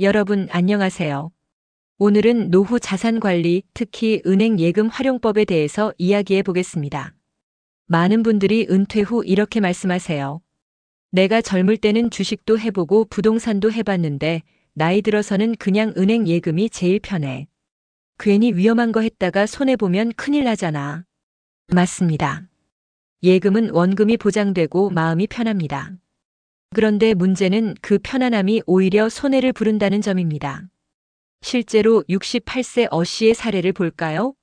여러분 안녕하세요. 오늘은 노후 자산 관리, 특히 은행 예금 활용법에 대해서 이야기해 보겠습니다. 많은 분들이 은퇴 후 이렇게 말씀하세요. 내가 젊을 때는 주식도 해보고 부동산도 해봤는데 나이 들어서는 그냥 은행 예금이 제일 편해. 괜히 위험한 거 했다가 손해보면 큰일 나잖아. 맞습니다. 예금은 원금이 보장되고 마음이 편합니다. 그런데 문제는 그 편안함이 오히려 손해를 부른다는 점입니다. 실제로 68세 어 씨의 사례를 볼까요?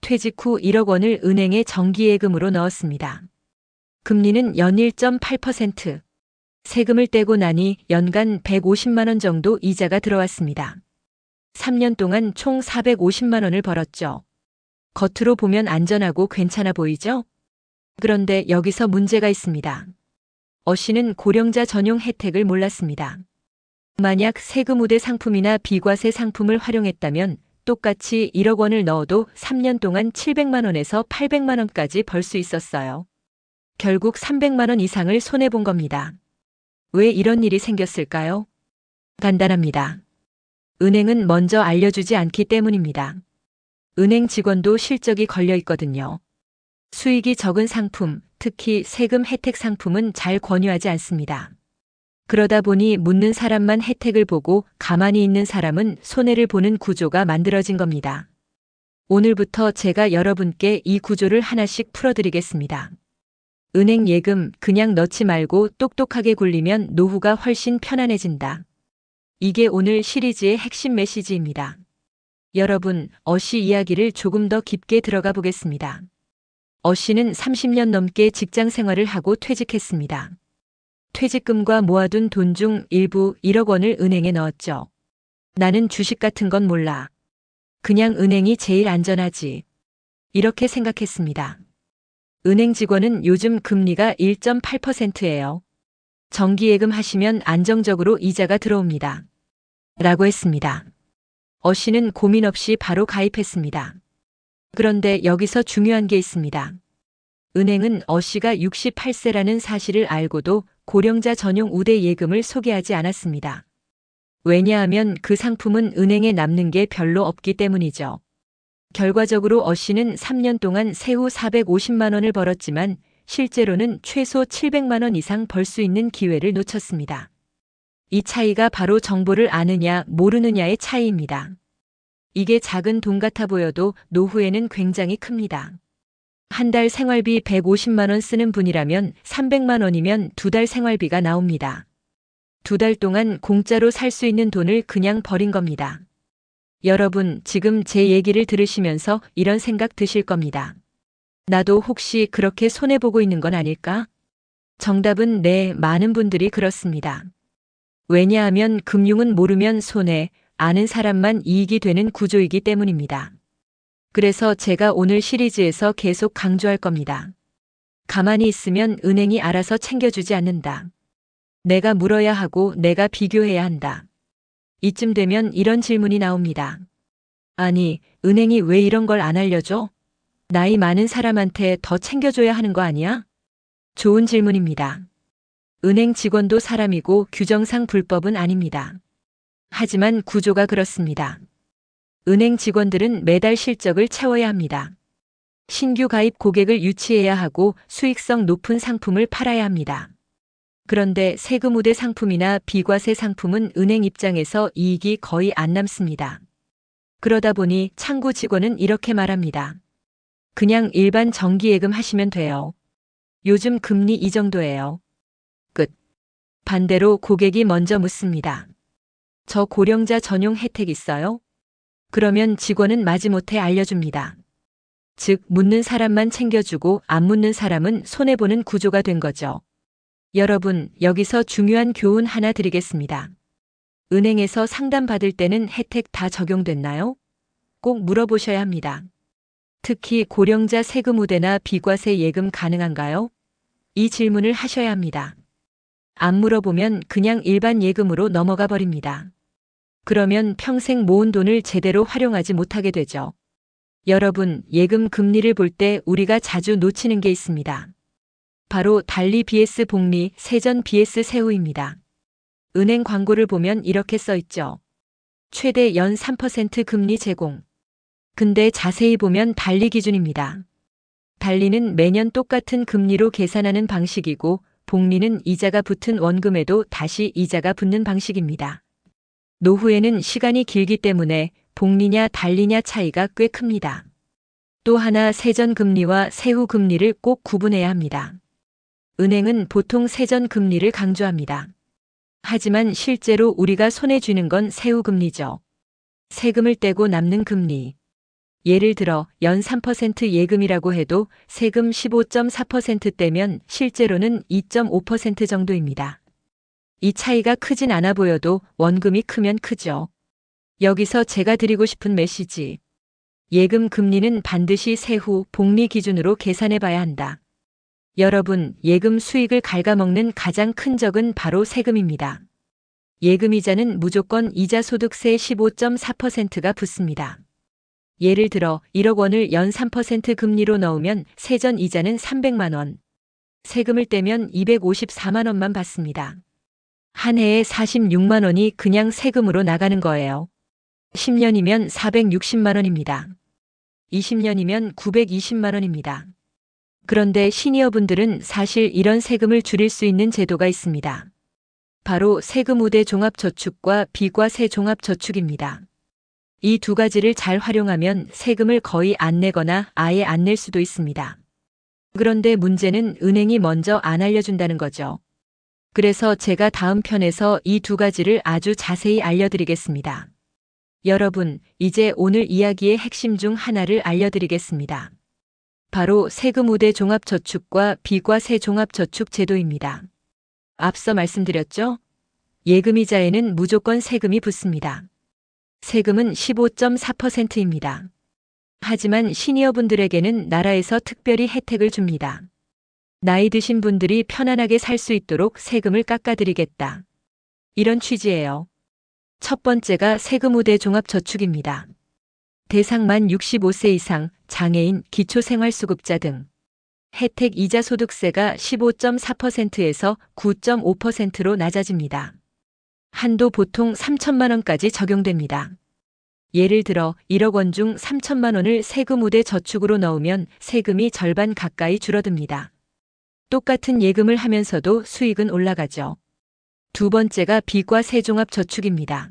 퇴직 후 1억 원을 은행에 정기예금으로 넣었습니다. 금리는 연 1.8%. 세금을 떼고 나니 연간 150만 원 정도 이자가 들어왔습니다. 3년 동안 총 450만 원을 벌었죠. 겉으로 보면 안전하고 괜찮아 보이죠? 그런데 여기서 문제가 있습니다. 어 씨는 고령자 전용 혜택을 몰랐습니다. 만약 세금 우대 상품이나 비과세 상품을 활용했다면 똑같이 1억 원을 넣어도 3년 동안 700만 원에서 800만 원까지 벌 수 있었어요. 결국 300만 원 이상을 손해본 겁니다. 왜 이런 일이 생겼을까요? 간단합니다. 은행은 먼저 알려주지 않기 때문입니다. 은행 직원도 실적이 걸려 있거든요. 수익이 적은 상품, 특히 세금 혜택 상품은 잘 권유하지 않습니다. 그러다 보니 묻는 사람만 혜택을 보고 가만히 있는 사람은 손해를 보는 구조가 만들어진 겁니다. 오늘부터 제가 여러분께 이 구조를 하나씩 풀어드리겠습니다. 은행 예금 그냥 넣지 말고 똑똑하게 굴리면 노후가 훨씬 편안해진다. 이게 오늘 시리즈의 핵심 메시지입니다. 여러분, 어시 이야기를 조금 더 깊게 들어가 보겠습니다. 어 씨는 30년 넘게 직장 생활을 하고 퇴직했습니다. 퇴직금과 모아둔 돈 중 일부 1억 원을 은행에 넣었죠. 나는 주식 같은 건 몰라. 그냥 은행이 제일 안전하지. 이렇게 생각했습니다. 은행 직원은 요즘 금리가 1.8%예요. 정기예금 하시면 안정적으로 이자가 들어옵니다. 라고 했습니다. 어 씨는 고민 없이 바로 가입했습니다. 그런데 여기서 중요한 게 있습니다. 은행은 어 씨가 68세라는 사실을 알고도 고령자 전용 우대 예금을 소개하지 않았습니다. 왜냐하면 그 상품은 은행에 남는 게 별로 없기 때문이죠. 결과적으로 어 씨는 3년 동안 세후 450만 원을 벌었지만 실제로는 최소 700만 원 이상 벌 수 있는 기회를 놓쳤습니다. 이 차이가 바로 정보를 아느냐 모르느냐의 차이입니다. 이게 작은 돈 같아 보여도 노후에는 굉장히 큽니다. 한 달 생활비 150만 원 쓰는 분이라면 300만 원이면 두 달 생활비가 나옵니다. 두 달 동안 공짜로 살 수 있는 돈을 그냥 버린 겁니다. 여러분, 지금 제 얘기를 들으시면서 이런 생각 드실 겁니다. 나도 혹시 그렇게 손해보고 있는 건 아닐까? 정답은 네, 많은 분들이 그렇습니다. 왜냐하면 금융은 모르면 손해, 아는 사람만 이익이 되는 구조이기 때문입니다. 그래서 제가 오늘 시리즈에서 계속 강조할 겁니다. 가만히 있으면 은행이 알아서 챙겨주지 않는다. 내가 물어야 하고 내가 비교해야 한다. 이쯤 되면 이런 질문이 나옵니다. 아니, 은행이 왜 이런 걸 안 알려줘? 나이 많은 사람한테 더 챙겨줘야 하는 거 아니야? 좋은 질문입니다. 은행 직원도 사람이고 규정상 불법은 아닙니다. 하지만 구조가 그렇습니다. 은행 직원들은 매달 실적을 채워야 합니다. 신규 가입 고객을 유치해야 하고 수익성 높은 상품을 팔아야 합니다. 그런데 세금 우대 상품이나 비과세 상품은 은행 입장에서 이익이 거의 안 남습니다. 그러다 보니 창구 직원은 이렇게 말합니다. 그냥 일반 정기예금 하시면 돼요. 요즘 금리 이 정도예요. 끝. 반대로 고객이 먼저 묻습니다. 저 고령자 전용 혜택 있어요? 그러면 직원은 마지못해 알려줍니다. 즉, 묻는 사람만 챙겨주고 안 묻는 사람은 손해보는 구조가 된 거죠. 여러분, 여기서 중요한 교훈 하나 드리겠습니다. 은행에서 상담받을 때는 혜택 다 적용됐나요? 꼭 물어보셔야 합니다. 특히 고령자 세금 우대나 비과세 예금 가능한가요? 이 질문을 하셔야 합니다. 안 물어보면 그냥 일반 예금으로 넘어가 버립니다. 그러면 평생 모은 돈을 제대로 활용하지 못하게 되죠. 여러분, 예금 금리를 볼 때 우리가 자주 놓치는 게 있습니다. 바로 달리 BS 복리, 세전 BS 세후입니다. 은행 광고를 보면 이렇게 써 있죠. 최대 연 3% 금리 제공. 근데 자세히 보면 달리 기준입니다. 달리는 매년 똑같은 금리로 계산하는 방식이고 복리는 이자가 붙은 원금에도 다시 이자가 붙는 방식입니다. 노후에는 시간이 길기 때문에 복리냐 달리냐 차이가 꽤 큽니다. 또 하나 세전 금리와 세후 금리를 꼭 구분해야 합니다. 은행은 보통 세전 금리를 강조합니다. 하지만 실제로 우리가 손에 쥐는 건 세후 금리죠. 세금을 떼고 남는 금리. 예를 들어 연 3% 예금이라고 해도 세금 15.4% 떼면 실제로는 2.5% 정도입니다. 이 차이가 크진 않아 보여도 원금이 크면 크죠. 여기서 제가 드리고 싶은 메시지. 예금 금리는 반드시 세후 복리 기준으로 계산해 봐야 한다. 여러분, 예금 수익을 갉아먹는 가장 큰 적은 바로 세금입니다. 예금 이자는 무조건 이자 소득세 15.4%가 붙습니다. 예를 들어 1억 원을 연 3% 금리로 넣으면 세전 이자는 300만 원. 세금을 떼면 254만 원만 받습니다. 한 해에 46만 원이 그냥 세금으로 나가는 거예요. 10년이면 460만 원입니다. 20년이면 920만 원입니다. 그런데 시니어분들은 사실 이런 세금을 줄일 수 있는 제도가 있습니다. 바로 세금 우대 종합저축과 비과세 종합저축입니다. 이 두 가지를 잘 활용하면 세금을 거의 안 내거나 아예 안 낼 수도 있습니다. 그런데 문제는 은행이 먼저 안 알려준다는 거죠. 그래서 제가 다음 편에서 이 두 가지를 아주 자세히 알려드리겠습니다. 여러분, 이제 오늘 이야기의 핵심 중 하나를 알려드리겠습니다. 바로 세금 우대 종합저축과 비과세 종합저축 제도입니다. 앞서 말씀드렸죠? 예금이자에는 무조건 세금이 붙습니다. 세금은 15.4%입니다. 하지만 시니어분들에게는 나라에서 특별히 혜택을 줍니다. 나이 드신 분들이 편안하게 살 수 있도록 세금을 깎아드리겠다. 이런 취지예요. 첫 번째가 세금 우대 종합저축입니다. 대상 만 65세 이상, 장애인, 기초생활수급자 등. 혜택 이자 소득세가 15.4%에서 9.5%로 낮아집니다. 한도 보통 3천만 원까지 적용됩니다. 예를 들어 1억 원 중 3천만 원을 세금 우대 저축으로 넣으면 세금이 절반 가까이 줄어듭니다. 똑같은 예금을 하면서도 수익은 올라가죠. 두 번째가 비과 세 종합 저축입니다.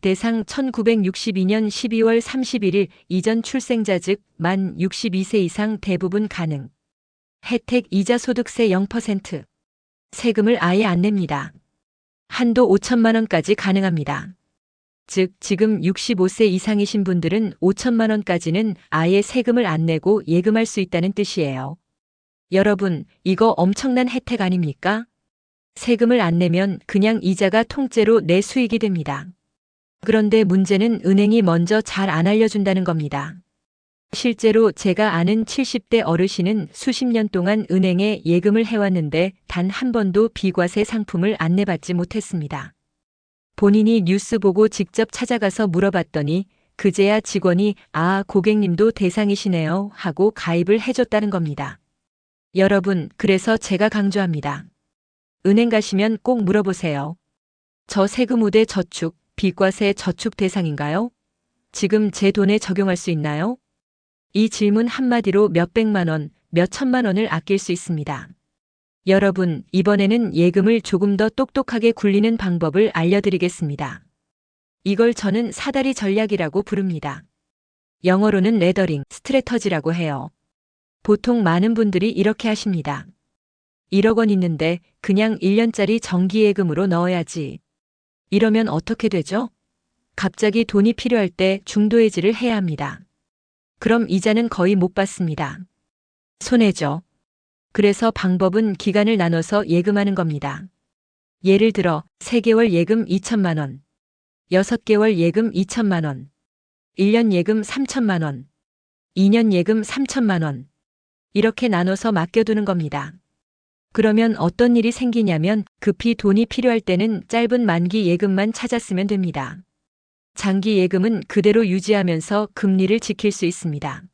대상 1962년 12월 31일 이전 출생자 즉 만 62세 이상 대부분 가능. 혜택 이자 소득세 0%. 세금을 아예 안 냅니다. 한도 5천만 원까지 가능합니다. 즉 지금 65세 이상이신 분들은 5천만 원까지는 아예 세금을 안 내고 예금할 수 있다는 뜻이에요. 여러분, 이거 엄청난 혜택 아닙니까? 세금을 안 내면 그냥 이자가 통째로 내 수익이 됩니다. 그런데 문제는 은행이 먼저 잘 안 알려준다는 겁니다. 실제로 제가 아는 70대 어르신은 수십 년 동안 은행에 예금을 해왔는데 단 한 번도 비과세 상품을 안내받지 못했습니다. 본인이 뉴스 보고 직접 찾아가서 물어봤더니 그제야 직원이 아, 고객님도 대상이시네요 하고 가입을 해줬다는 겁니다. 여러분, 그래서 제가 강조합니다. 은행 가시면 꼭 물어보세요. 저 세금 우대 저축, 비과세 저축 대상인가요? 지금 제 돈에 적용할 수 있나요? 이 질문 한마디로 몇백만 원, 몇천만 원을 아낄 수 있습니다. 여러분, 이번에는 예금을 조금 더 똑똑하게 굴리는 방법을 알려드리겠습니다. 이걸 저는 사다리 전략이라고 부릅니다. 영어로는 레더링, 스트레터지라고 해요. 보통 많은 분들이 이렇게 하십니다. 1억 원 있는데 그냥 1년짜리 정기예금으로 넣어야지. 이러면 어떻게 되죠? 갑자기 돈이 필요할 때 중도해지를 해야 합니다. 그럼 이자는 거의 못 받습니다. 손해죠. 그래서 방법은 기간을 나눠서 예금하는 겁니다. 예를 들어 3개월 예금 2천만 원, 6개월 예금 2천만 원, 1년 예금 3천만 원, 2년 예금 3천만 원. 이렇게 나눠서 맡겨두는 겁니다. 그러면 어떤 일이 생기냐면 급히 돈이 필요할 때는 짧은 만기 예금만 찾았으면 됩니다. 장기 예금은 그대로 유지하면서 금리를 지킬 수 있습니다.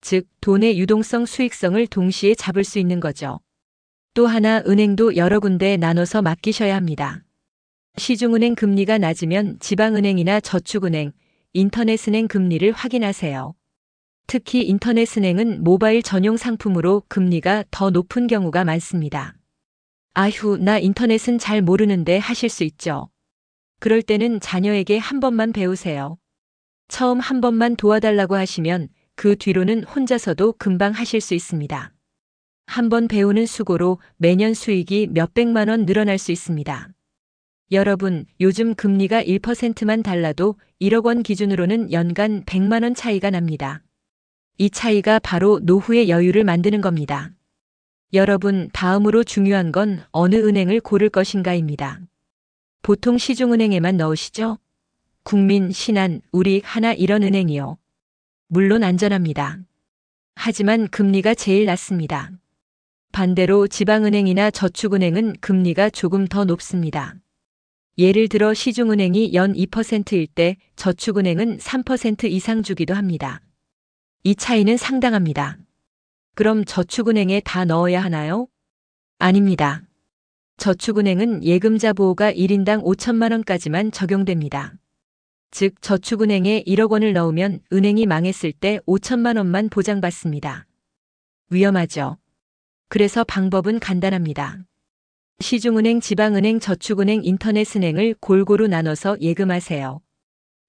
즉, 돈의 유동성 수익성을 동시에 잡을 수 있는 거죠. 또 하나 은행도 여러 군데 나눠서 맡기셔야 합니다. 시중은행 금리가 낮으면 지방은행이나 저축은행, 인터넷은행 금리를 확인하세요. 특히 인터넷 은행은 모바일 전용 상품으로 금리가 더 높은 경우가 많습니다. 아휴, 나 인터넷은 잘 모르는데 하실 수 있죠. 그럴 때는 자녀에게 한 번만 배우세요. 처음 한 번만 도와달라고 하시면 그 뒤로는 혼자서도 금방 하실 수 있습니다. 한 번 배우는 수고로 매년 수익이 몇백만 원 늘어날 수 있습니다. 여러분, 요즘 금리가 1%만 달라도 1억 원 기준으로는 연간 100만 원 차이가 납니다. 이 차이가 바로 노후의 여유를 만드는 겁니다. 여러분, 다음으로 중요한 건 어느 은행을 고를 것인가입니다. 보통 시중은행에만 넣으시죠? 국민, 신한, 우리, 하나 이런 은행이요. 물론 안전합니다. 하지만 금리가 제일 낮습니다. 반대로 지방은행이나 저축은행은 금리가 조금 더 높습니다. 예를 들어 시중은행이 연 2%일 때 저축은행은 3% 이상 주기도 합니다. 이 차이는 상당합니다. 그럼 저축은행에 다 넣어야 하나요? 아닙니다. 저축은행은 예금자 보호가 1인당 5천만 원까지만 적용됩니다. 즉 저축은행에 1억 원을 넣으면 은행이 망했을 때 5천만 원만 보장받습니다. 위험하죠. 그래서 방법은 간단합니다. 시중은행, 지방은행, 저축은행, 인터넷은행을 골고루 나눠서 예금하세요.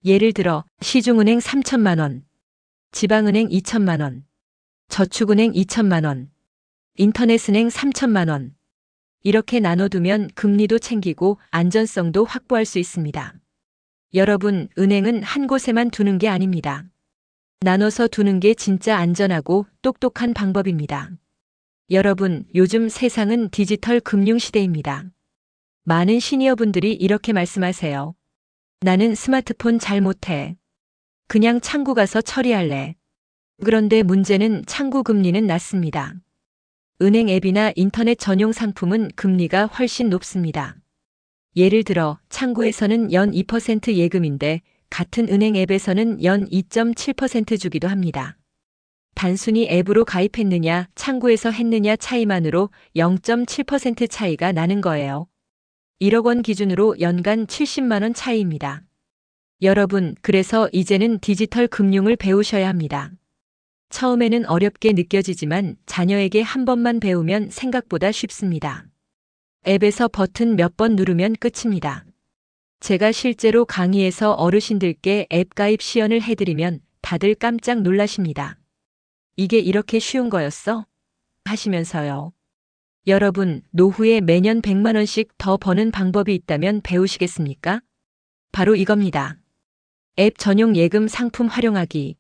예를 들어 시중은행 3천만 원, 지방은행 2천만 원, 저축은행 2천만 원, 인터넷은행 3천만 원. 이렇게 나눠두면 금리도 챙기고 안전성도 확보할 수 있습니다. 여러분, 은행은 한 곳에만 두는 게 아닙니다. 나눠서 두는 게 진짜 안전하고 똑똑한 방법입니다. 여러분, 요즘 세상은 디지털 금융 시대입니다. 많은 시니어분들이 이렇게 말씀하세요. 나는 스마트폰 잘 못해. 그냥 창구 가서 처리할래. 그런데 문제는 창구 금리는 낮습니다. 은행 앱이나 인터넷 전용 상품은 금리가 훨씬 높습니다. 예를 들어 창구에서는 연 2% 예금인데 같은 은행 앱에서는 연 2.7% 주기도 합니다. 단순히 앱으로 가입했느냐, 창구에서 했느냐 차이만으로 0.7% 차이가 나는 거예요. 1억 원 기준으로 연간 70만 원 차이입니다. 여러분, 그래서 이제는 디지털 금융을 배우셔야 합니다. 처음에는 어렵게 느껴지지만 자녀에게 한 번만 배우면 생각보다 쉽습니다. 앱에서 버튼 몇 번 누르면 끝입니다. 제가 실제로 강의에서 어르신들께 앱 가입 시연을 해드리면 다들 깜짝 놀라십니다. 이게 이렇게 쉬운 거였어? 하시면서요. 여러분, 노후에 매년 100만원씩 더 버는 방법이 있다면 배우시겠습니까? 바로 이겁니다. 앱 전용 예금 상품 활용하기.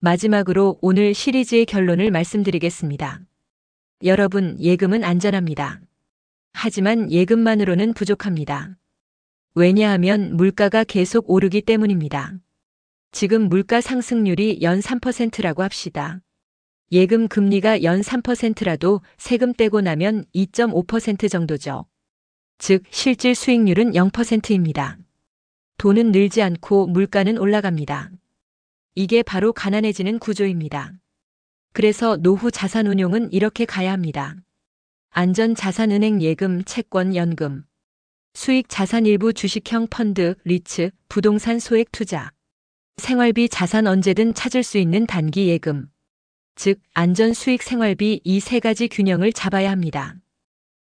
마지막으로 오늘 시리즈의 결론을 말씀드리겠습니다. 여러분, 예금은 안전합니다. 하지만 예금만으로는 부족합니다. 왜냐하면 물가가 계속 오르기 때문입니다. 지금 물가 상승률이 연 3%라고 합시다. 예금 금리가 연 3%라도 세금 떼고 나면 2.5% 정도죠. 즉, 실질 수익률은 0%입니다. 돈은 늘지 않고 물가는 올라갑니다. 이게 바로 가난해지는 구조입니다. 그래서 노후 자산 운용은 이렇게 가야 합니다. 안전 자산 은행 예금, 채권, 연금. 수익 자산 일부 주식형 펀드, 리츠, 부동산 소액 투자. 생활비 자산 언제든 찾을 수 있는 단기 예금. 즉, 안전 수익 생활비 이 세 가지 균형을 잡아야 합니다.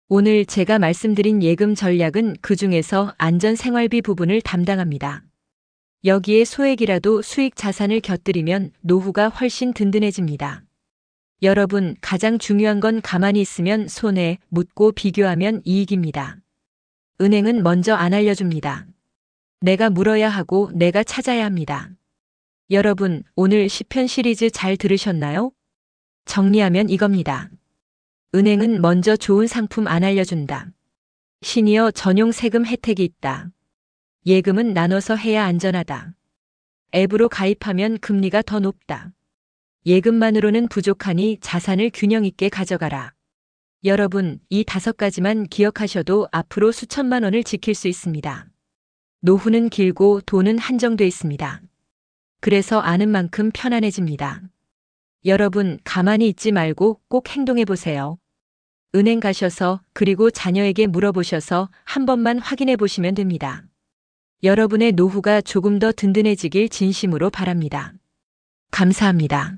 오늘 제가 말씀드린 예금 전략은 그 중에서 안전 생활비 부분을 담당합니다. 여기에 소액이라도 수익 자산을 곁들이면 노후가 훨씬 든든해집니다. 여러분, 가장 중요한 건 가만히 있으면 손해, 묻고 비교하면 이익입니다. 은행은 먼저 안 알려줍니다. 내가 물어야 하고 내가 찾아야 합니다. 여러분, 오늘 10편 시리즈 잘 들으셨나요? 정리하면 이겁니다. 은행은 먼저 좋은 상품 안 알려준다. 시니어 전용 세금 혜택이 있다. 예금은 나눠서 해야 안전하다. 앱으로 가입하면 금리가 더 높다. 예금만으로는 부족하니 자산을 균형 있게 가져가라. 여러분, 이 다섯 가지만 기억하셔도 앞으로 수천만 원을 지킬 수 있습니다. 노후는 길고 돈은 한정돼 있습니다. 그래서 아는 만큼 편안해집니다. 여러분, 가만히 있지 말고 꼭 행동해 보세요. 은행 가셔서 그리고 자녀에게 물어보셔서 한 번만 확인해 보시면 됩니다. 여러분의 노후가 조금 더 든든해지길 진심으로 바랍니다. 감사합니다.